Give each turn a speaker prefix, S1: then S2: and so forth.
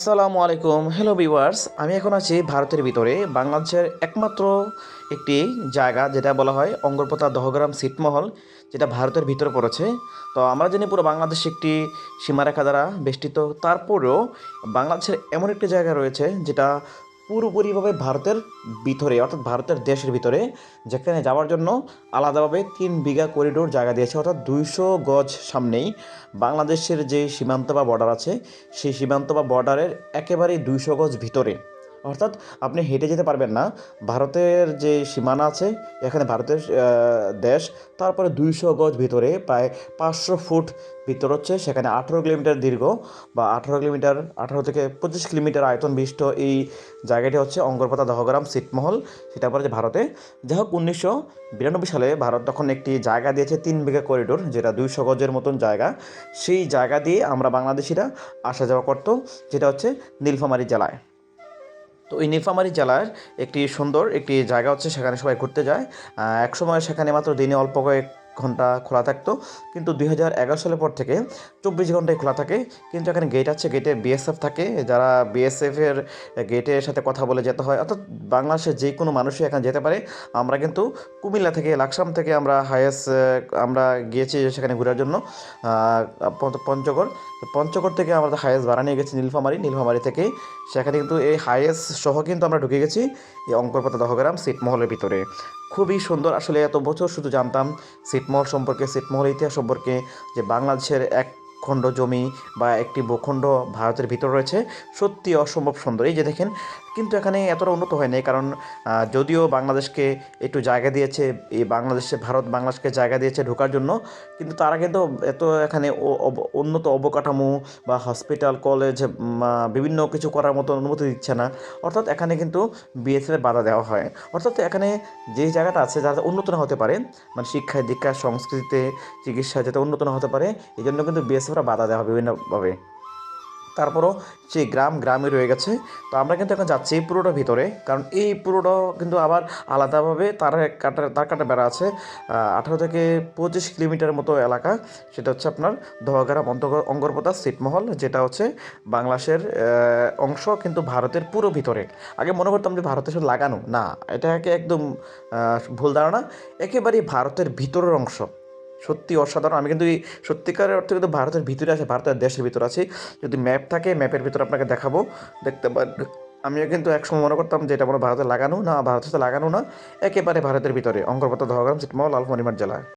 S1: আসসালামু আলাইকুম। Hello viewers আমি এখন আছি ভারতের ভিতরে, বাংলাদেশের একমাত্র একটি জায়গা যেটা বলা হয় অঙ্গরপোতা দহগ্রাম ছিটমহল যেটা ভারতের ভিতরে পড়েছে। তো আমরা জানি পুরো বাংলাদেশ একটি সীমারেখা দ্বারা বেষ্টিত। তারপরেও বাংলাদেশের এমন একটি জায়গা রয়েছে যেটা পুরোপুরিভাবে ভারতের ভিতরে, অর্থাৎ ভারতের দেশের ভিতরে, যেখানে যাওয়ার জন্য আলাদাভাবে তিন বিঘা করিডোর জায়গা দিয়েছে, অর্থাৎ দুইশো গজ সামনেই বাংলাদেশের যে সীমান্ত বা বর্ডার আছে, সেই সীমান্ত বা বর্ডারের একেবারেই দুইশো গজ ভিতরে। অর্থাৎ আপনি হেঁটে যেতে পারবেন না। ভারতের যে সীমানা আছে, এখানে ভারতের দেশ, তারপরে দুইশো গজ ভিতরে, প্রায় পাঁচশো ফুট ভিতর হচ্ছে, সেখানে আঠেরো কিলোমিটার দীর্ঘ বা আঠেরো কিলোমিটার, আঠারো থেকে পঁচিশ কিলোমিটার আয়তন বিশিষ্ট এই জায়গাটি হচ্ছে অঙ্গরপাতা দহগ্রাম সিটমহল। সেটা পড়েছে ভারতে। যাই হোক উনিশশো বিরানব্বই সালে ভারত তখন একটি জায়গা দিয়েছে, তিন বিঘা করিডোর যেটা দুইশো গজের মতন জায়গা। সেই জায়গা দিয়ে আমরা বাংলাদেশিরা আসা যাওয়া করতো, যেটা হচ্ছে নীলফামারী জেলায়। তো এই নীলফামারী জেলার একটি সুন্দর একটি জায়গা হচ্ছে, সেখানে সবাই ঘুরতে যায়। এক একসময় সেখানে মাত্র দিনে অল্প কয়েক ঘণ্টা খোলা থাকতো। কিন্তু দুই হাজার এগারো সালের পর থেকে চব্বিশ ঘন্টায় খোলা থাকে। কিন্তু এখানে গেট আছে গেটে বিএসএফ থাকে। যারা বিএসএফের গেটের সাথে কথা বলে যেতে হয়, অর্থাৎ বাংলাদেশের যে কোনো মানুষই এখানে যেতে পারে। আমরা কিন্তু কুমিল্লা থেকে, লাকসাম থেকে আমরা হায়েস্ট আমরা গিয়েছি সেখানে ঘোরার জন্য পঞ্চগড়। পঞ্চগড় থেকে আমরা হায়েস্ট ভাড়া নিয়ে গেছি নীলফামারি। নীলফামারি থেকে সেখানে কিন্তু এই হায়েস্ট সহ কিন্তু আমরা ঢুকে গেছি, এই অঙ্করপাতা দহগ্রাম, সিটমহলের ভিতরে। খুবই সুন্দর। আসলে এত বছর শুধু জানতাম সিটমহল সম্পর্কে সিটমহলের ইতিহাস সম্পর্কে যে বাংলাদেশের এক খণ্ড জমি বা একটি ভূখণ্ড ভারতের ভিতর রয়েছে। সত্যি অসম্ভব সুন্দর। এই যে দেখেন কিন্তু এখানে এতটা উন্নত হয়নি, কারণ যদিও বাংলাদেশকে একটু জায়গা দিয়েছে, এই বাংলাদেশে, ভারত বাংলাদেশকে জায়গা দিয়েছে ঢোকার জন্য, কিন্তু তারা কিন্তু এত এখানে উন্নত অবকাঠামো বা হসপিটাল কলেজ বিভিন্ন কিছু করার মতো অনুমতি দিচ্ছে না। অর্থাৎ এখানে কিন্তু বিএসএফ বাধা দেওয়া হয়। অর্থাৎ এখানে যে জায়গাটা আছে, যাতে উন্নত না হতে পারে মানে শিক্ষায় দীক্ষা, সংস্কৃতিতে চিকিৎসা যাতে উন্নত না হতে পারে এই জন্য কিন্তু বিএসএফরা বাধা দেওয়া হয় বিভিন্নভাবে। তারপরও সেই গ্রাম গ্রামে রয়ে গেছে, তো আমরা কিন্তু এখন যাচ্ছি এই পুরোটা ভিতরে। কারণ এই পুরোটা কিন্তু আবার আলাদাভাবে তার কাটা তার কাটা বেড়া আছে আঠারো থেকে পঁচিশ কিলোমিটার মতো এলাকা। সেটা হচ্ছে আপনার দহগ্রাম অন্তর্গ- অঙ্গরপোতা ছিটমহল, যেটা হচ্ছে বাংলাদেশের অংশ কিন্তু ভারতের পুরো ভিতরে। আগে মনে করতাম যে ভারতের সাথে লাগানো, না এটাকে একদম ভুল ধারণা। একেবারেই ভারতের ভিতরের অংশ। সত্যি অসাধারণ। আমি কিন্তু এই সত্যিকারের অর্থে কিন্তু ভারতের ভিতরে আছে ভারতের দেশের ভিতরে আছি। যদি ম্যাপ থাকে ম্যাপের ভিতরে আপনাকে দেখাবো। দেখতে পারেন আমিও কিন্তু একসময় মনে করতাম যে এটা মনে ভারতে লাগানো, না, ভারতের সাথে লাগানো না। একেবারে ভারতের ভিতরে। অঙ্গরপত্র দহগ্রাম সিটমল আলমনিমার জেলায়